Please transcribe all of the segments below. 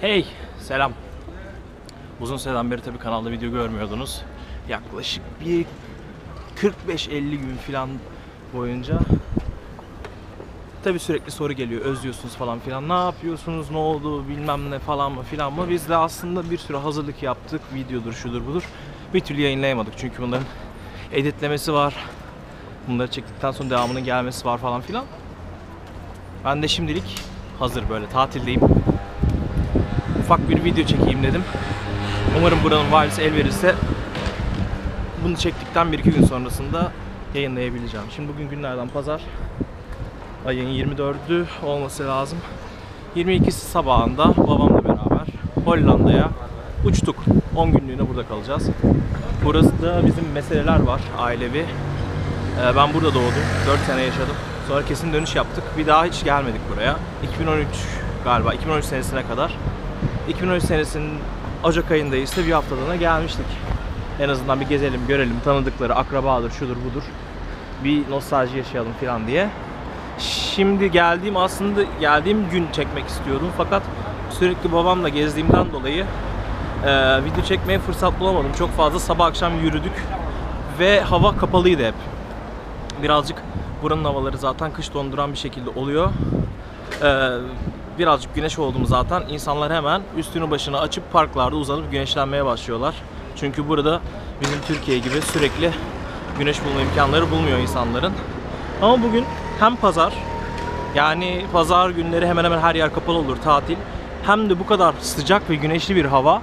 Hey, selam. Uzun süreden beri tabii kanalda video görmüyordunuz. Yaklaşık bir 45-50 gün falan boyunca Tabii sürekli soru geliyor, özlüyorsunuz falan filan. Ne yapıyorsunuz, ne oldu, bilmem ne falan mı filan mı. Biz de aslında bir sürü hazırlık yaptık. Videodur, şudur budur. Bir türlü yayınlayamadık çünkü bunların editlemesi var. Bunları çektikten sonra devamının gelmesi var falan filan. Ben de şimdilik hazır böyle tatildeyim. Ufak bir video çekeyim dedim. Umarım buranın valisi el verirse bunu çektikten bir iki gün sonrasında yayınlayabileceğim. Şimdi bugün günlerden pazar. Ayın 24'ü olması lazım. 22'si sabahında babamla beraber Hollanda'ya uçtuk. 10 günlüğüne burada kalacağız. Burası da bizim meseleler var ailevi. Ee, ben burada doğdum. 4 sene yaşadım. Sonra kesin dönüş yaptık. Bir daha hiç gelmedik buraya. 2013 galiba 2013 senesine kadar. 2013 senesinin Ocak ayında ise bir haftalığına gelmiştik. En azından bir gezelim, görelim, tanıdıkları, akrabadır, şudur budur. Bir nostalji yaşayalım falan diye. Şimdi geldiğim aslında geldiğim gün çekmek istiyordum fakat sürekli babamla gezdiğimden dolayı e, video çekmeye fırsat bulamadım. Çok fazla sabah akşam yürüdük ve hava kapalıydı hep. Birazcık buranın havaları zaten kış donduran bir şekilde oluyor. E, birazcık güneş oldu mu zaten insanlar hemen üstünü başını açıp parklarda uzanıp güneşlenmeye başlıyorlar. Çünkü burada bizim Türkiye gibi sürekli güneş bulma imkanları bulmuyor insanların. Ama bugün hem pazar yani pazar günleri hemen hemen her yer kapalı olur tatil. Hem de bu kadar sıcak ve güneşli bir hava.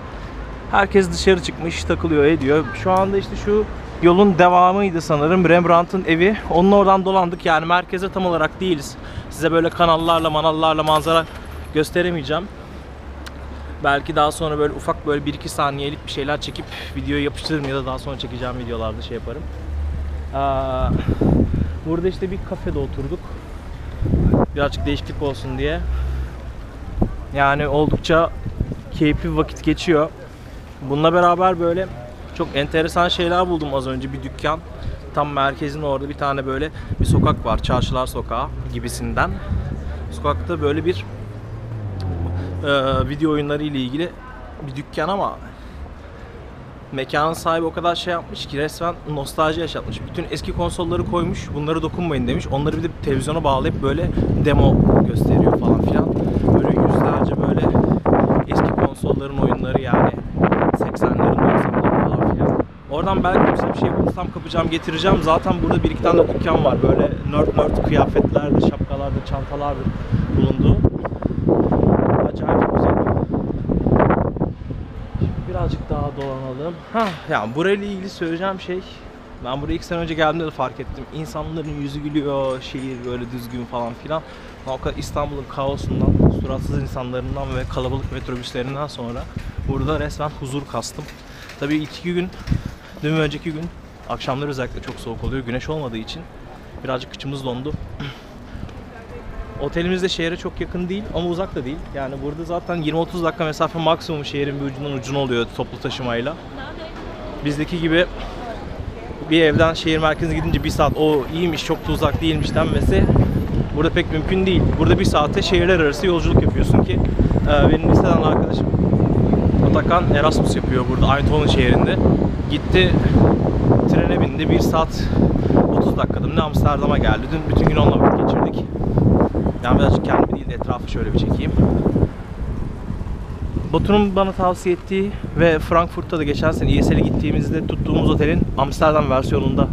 Herkes dışarı çıkmış, takılıyor, ediyor. Şu anda işte şu yolun devamıydı sanırım. Rembrandt'ın evi. Onun oradan dolandık. Yani merkeze tam olarak değiliz. Size böyle kanallarla, manallarla manzara gösteremeyeceğim. Belki daha sonra böyle ufak böyle 1-2 saniyelik bir şeyler çekip videoya yapıştırırım ya da daha sonra çekeceğim videolarda şey yaparım. Aa, burada işte bir kafede oturduk. Birazcık değişiklik olsun diye. Yani oldukça keyifli vakit geçiyor. Bununla beraber böyle çok enteresan şeyler buldum az önce bir dükkan. Tam merkezin orada bir tane böyle bir sokak var. Çarşılar Sokağı gibisinden. Sokakta böyle bir e, video oyunları ile ilgili bir dükkan ama mekanın sahibi o kadar şey yapmış ki resmen nostalji yaşatmış. Bütün eski konsolları koymuş. Bunları dokunmayın demiş. Onları bir de televizyona bağlayıp böyle demo gösteriyor falan filan. Böyle yüzlerce böyle eski konsolların oyunları yani 80'lerin 90'ların falan filan. Oradan belki bir şey bulursam kapacağım getireceğim. Zaten burada bir iki tane dükkan var. Böyle nerd nerd kıyafetlerdir, şapkalardır, çantalardır bulunduğu. Acayip güzel. Şimdi birazcık daha dolanalım. Ha, yani burayla ilgili söyleyeceğim şey ben buraya ilk sene önce geldiğimde de fark ettim. İnsanların yüzü gülüyor, şehir böyle düzgün falan filan. Ben O kadar İstanbul'un kaosundan, suratsız insanlarından ve kalabalık metrobüslerinden sonra burada resmen huzur kastım. Tabii ilk iki gün, dün önceki gün akşamları özellikle çok soğuk oluyor. Güneş olmadığı için birazcık kıçımız dondu. Otelimiz de şehre çok yakın değil ama uzak da değil. Yani burada zaten 20-30 dakika mesafe maksimum şehrin bir ucundan ucuna oluyor toplu taşımayla. Bizdeki gibi bir evden şehir merkezine gidince bir saat o iyiymiş çok da uzak değilmiş denmesi burada pek mümkün değil. Burada bir saate şehirler arası yolculuk yapıyorsun ki e, benim liseden arkadaşım Atakan Erasmus yapıyor burada Eindhoven şehrinde. Gitti trene bindi bir saat 30 dakikada ne Amsterdam'a geldi. Dün bütün gün onunla vakit geçirdik. Yani birazcık kendimi değil de etrafı şöyle bir çekeyim. Batu'nun bana tavsiye ettiği ve Frankfurt'ta da geçen sene ESL'e gittiğimizde tuttuğumuz otelin Amsterdam versiyonunda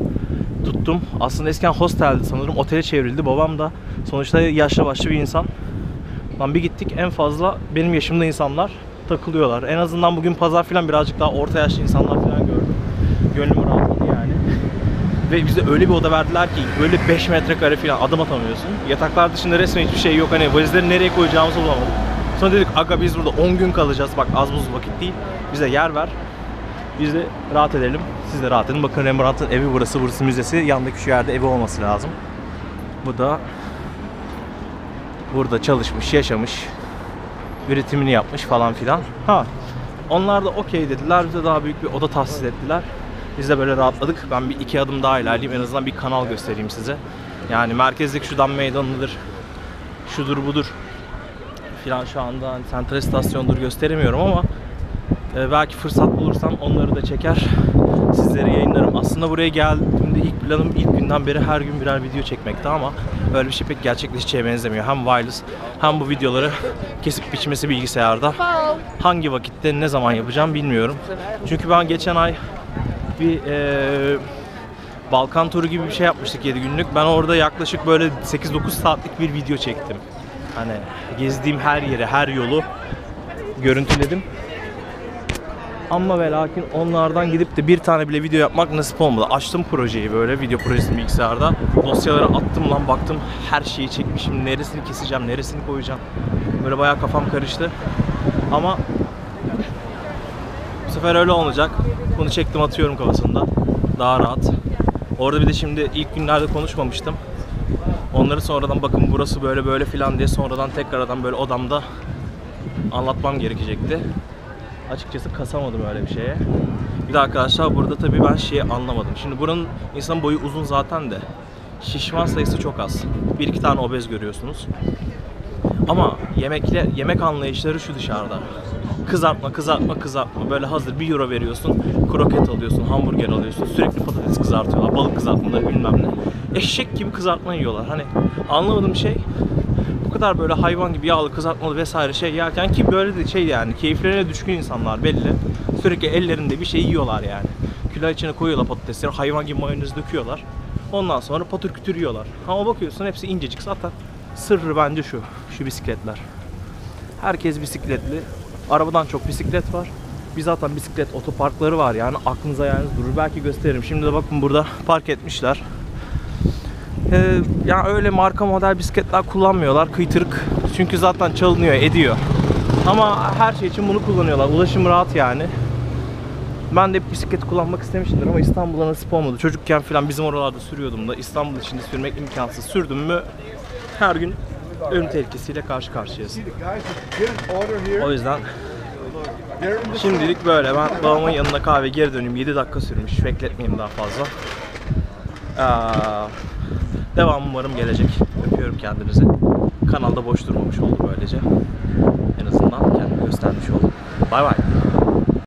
tuttum. Aslında eskiden hosteldi sanırım. Otele çevrildi. Babam da sonuçta yaşlı başlı bir insan. Lan bir gittik en fazla benim yaşımda insanlar takılıyorlar. En azından bugün pazar falan birazcık daha orta yaşlı insanlar falan gördüm. Ve bize öyle bir oda verdiler ki böyle 5 metrekare falan adım atamıyorsun. Yataklar dışında resmen hiçbir şey yok. Hani valizleri nereye koyacağımızı bulamadık. Sonra dedik aga biz burada 10 gün kalacağız. Bak az buz vakit değil. Bize yer ver. Biz de rahat edelim. Siz de rahat edin. Bakın Rembrandt'ın evi burası. Burası müzesi. Yandaki şu yerde evi olması lazım. Bu da burada çalışmış, yaşamış. Üretimini yapmış falan filan. Ha. Onlar da okey dediler. Bize daha büyük bir oda tahsis ettiler. Biz de böyle rahatladık. Ben bir iki adım daha ilerleyeyim. En azından bir kanal göstereyim size. Yani merkezdeki şu dam meydanıdır. Şudur budur filan şu anda hani sentral istasyondur gösteremiyorum ama e, belki fırsat bulursam onları da çeker sizlere yayınlarım. Aslında buraya geldiğimde ilk planım ilk günden beri her gün birer video çekmekti ama öyle bir şey pek gerçekleşeceğe benzemiyor. Hem wireless hem bu videoları kesip biçmesi bilgisayarda. Hangi vakitte ne zaman yapacağım bilmiyorum. Çünkü ben geçen ay bir e, Balkan turu gibi bir şey yapmıştık 7 günlük. Ben orada yaklaşık böyle 8-9 saatlik bir video çektim. Hani gezdiğim her yeri, her yolu görüntüledim. Ama ve lakin onlardan gidip de bir tane bile video yapmak nasip olmadı. Açtım projeyi böyle video projesini bilgisayarda. Dosyaları attım lan baktım her şeyi çekmişim. Neresini keseceğim, neresini koyacağım. Böyle bayağı kafam karıştı. Ama sefer öyle olmayacak. Bunu çektim atıyorum kafasında. Daha rahat. Orada bir de şimdi ilk günlerde konuşmamıştım. Onları sonradan bakın burası böyle böyle filan diye sonradan tekrardan böyle odamda anlatmam gerekecekti. Açıkçası kasamadım öyle bir şeye. Bir de arkadaşlar burada tabii ben şeyi anlamadım. Şimdi buranın insan boyu uzun zaten de şişman sayısı çok az. Bir iki tane obez görüyorsunuz. Ama yemekle yemek anlayışları şu dışarıda. Kızartma, kızartma, kızartma. Böyle hazır 1 euro veriyorsun, kroket alıyorsun, hamburger alıyorsun. Sürekli patates kızartıyorlar, balık kızartmaları bilmem ne. Eşek gibi kızartma yiyorlar. Hani anlamadığım şey bu kadar böyle hayvan gibi yağlı kızartmalı vesaire şey yerken ki böyle de şey yani keyiflerine düşkün insanlar belli. Sürekli ellerinde bir şey yiyorlar yani. Külah içine koyuyorlar patatesleri, hayvan gibi mayonez döküyorlar. Ondan sonra patır kütür yiyorlar. Ama bakıyorsun hepsi incecik zaten. Sırrı bence şu, şu bisikletler. Herkes bisikletli. Arabadan çok bisiklet var. Bir zaten bisiklet otoparkları var yani aklınıza yani durur. Belki gösteririm. Şimdi de bakın burada park etmişler. Ee, yani öyle marka model bisikletler kullanmıyorlar. Kıytırık. Çünkü zaten çalınıyor, ediyor. Ama her şey için bunu kullanıyorlar. Ulaşım rahat yani. Ben de hep bisiklet kullanmak istemişimdir ama İstanbul'a nasip olmadı. Çocukken falan bizim oralarda sürüyordum da İstanbul içinde sürmek imkansız. Sürdüm mü her gün ölüm tehlikesiyle karşı karşıyasın. O yüzden şimdilik böyle. Ben babamın yanına kahve geri döneyim. 7 dakika sürmüş. Bekletmeyeyim daha fazla. Aa, devam umarım gelecek. Öpüyorum kendinizi. Kanalda boş durmamış oldu böylece. En azından kendimi göstermiş oldum. Bay bay.